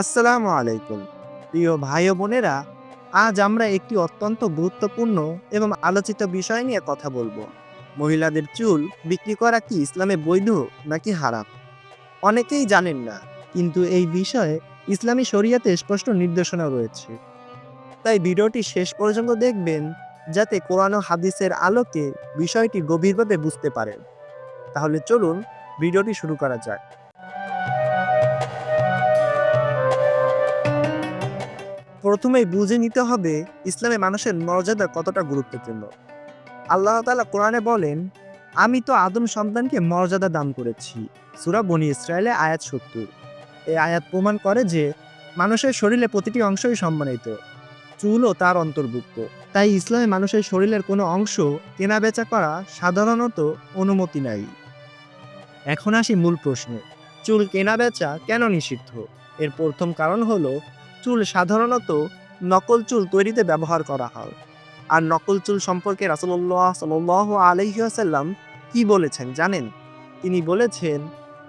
আসসালামু আলাইকুম। প্রিয় ভাই বোনেরা, আজ আমরা একটি অত্যন্ত গুরুত্বপূর্ণ এবং আলোচিত বিষয় নিয়ে কথা বলব। মহিলাদের চুল বিক্রি করা কি ইসলামে বৈধ নাকি হারাম? অনেকেই জানেন না, কিন্তু এই বিষয়ে ইসলামী শরিয়াতে স্পষ্ট নির্দেশনা রয়েছে। তাই ভিডিওটি শেষ পর্যন্ত দেখবেন, যাতে কোরআন হাদিসের আলোকে বিষয়টি গভীরভাবে বুঝতে পারেন। তাহলে চলুন ভিডিওটি শুরু করা যাক। প্রথমেই বুঝে নিতে হবে ইসলামে মানুষের মর্যাদা কতটা গুরুত্বপূর্ণ। আল্লাহ তালা কোরআনে বলেন, আমি তো আদম সন্তানকে মর্যাদা দান করেছি। সুরা বনি ইসরায়েলে আয়াত সত্তর। এই আয়াত প্রমাণ করে যে মানুষের শরীরে প্রতিটি অংশই সম্মানিত চুলও তার অন্তর্ভুক্ত। তাই ইসলামে মানুষের শরীরের কোনো অংশ কেনা বেচা করা সাধারণত অনুমতি নাই। এখন আসি মূল প্রশ্নে, চুল কেনা বেচা কেন নিষিদ্ধ? এর প্রথম কারণ হলো চুল সাধারণত নকল চুল তৈরিতে ব্যবহার করা হয়। আর নকল চুল সম্পর্কে রাসুল্লাহ সাল্লাহ আলহিহাসাল্লাম কি বলেছেন জানেন? তিনি বলেছেন,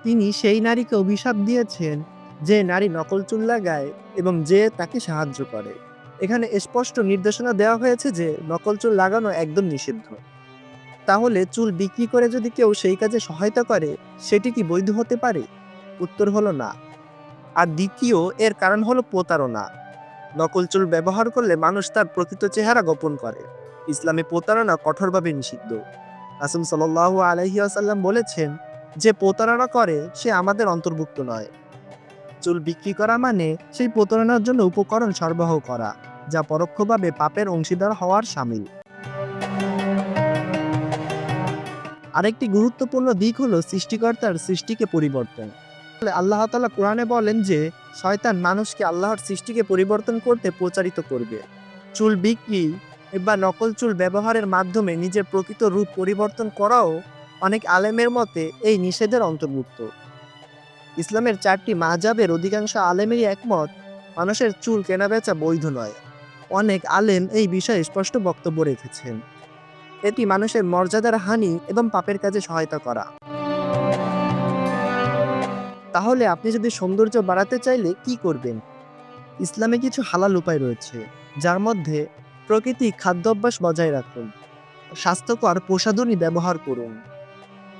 তিনি সেই নারীকে অভিশাপ দিয়েছেন যে নারী নকল চুল লাগায় এবং যে তাকে সাহায্য করে। এখানে স্পষ্ট নির্দেশনা দেওয়া হয়েছে যে নকল চুল লাগানো একদম নিষিদ্ধ। তাহলে চুল বিক্রি করে যদি কেউ সেই কাজে সহায়তা করে, সেটি কি বৈধ হতে পারে? উত্তর হলো না। আর দ্বিতীয়, এর কারণ হলো প্রতারণা। নকল চুল ব্যবহার করলে মানুষ তার প্রকৃত চেহারা গোপন করে। ইসলামে প্রতারণা কঠোরভাবে নিষিদ্ধ। রাসুল সাল্লাহ আলহি আসাল্লাম বলেছেন, যে প্রতারণা করে, সে আমাদের অন্তর্ভুক্ত নয়। চুল বিক্রি করা মানে সেই প্রতারণার জন্য উপকরণ সরবরাহ করা, যা পরোক্ষভাবে পাপের অংশীদার হওয়ার সামিল। আরেকটি গুরুত্বপূর্ণ দিক হলো সৃষ্টিকর্তার সৃষ্টিকে পরিবর্তন। আল্লাহ তালা কোরআনে বলেন যে, শয়তান মানুষকে আল্লাহর সৃষ্টিকে পরিবর্তন করতে প্রচারিত করবে। চুল বিক্রি বা নকল চুল ব্যবহারের মাধ্যমে নিজের প্রকৃত রূপ পরিবর্তন করাও অনেক আলেমের মতে এই নিষেধের অন্তর্ভুক্ত। ইসলামের চারটি মাজাবের অধিকাংশ আলেমেরই একমত, মানুষের চুল কেনাবেচা বৈধ নয়। অনেক আলেম এই বিষয়ে স্পষ্ট বক্তব্য রেখেছেন। এটি মানুষের মর্যাদার হানি এবং পাপের কাজে সহায়তা করা। তাহলে আপনি যদি সৌন্দর্য বাড়াতে চাইলে কি করবেন? ইসলামে কিছু হালাল উপায় রয়েছে, যার মধ্যে প্রকৃতি খাদ্যাভ্যাস বজায় রাখুন, স্বাস্থ্যকর প্রসাধনী ব্যবহার করুন,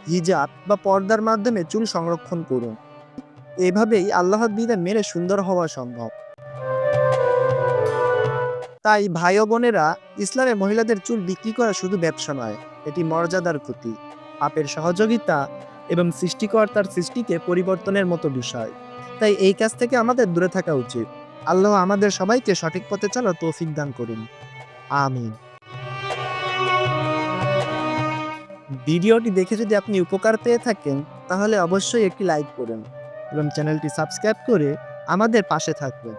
হিজাব বা পর্দার মাধ্যমে চুল সংরক্ষণ করুন। এভাবেই আল্লাহর বিধান মেরে সুন্দর হওয়া সম্ভব। তাই ভাই বোনেরা, ইসলামে মহিলাদের চুল বিক্রি করা শুধু ব্যবসা নয়, এটি মর্যাদার ক্ষতি। আপের সহযোগিতা এবং সৃষ্টিকর্তার সৃষ্টিকে পরিবর্তনের মতো বিষয়। তাই এই কাজ থেকে আমাদের দূরে থাকা উচিত। আল্লাহ আমাদের সবাইকে সঠিক পথে চলার তৌফিক দান করুন। আমিন। ভিডিওটি দেখে যদি আপনি উপকার পেয়ে থাকেন, তাহলে অবশ্যই একটি লাইক করুন এবং চ্যানেলটি সাবস্ক্রাইব করে আমাদের পাশে থাকবেন।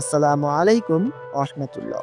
আসসালামু আলাইকুম রহমতুল্লাহ।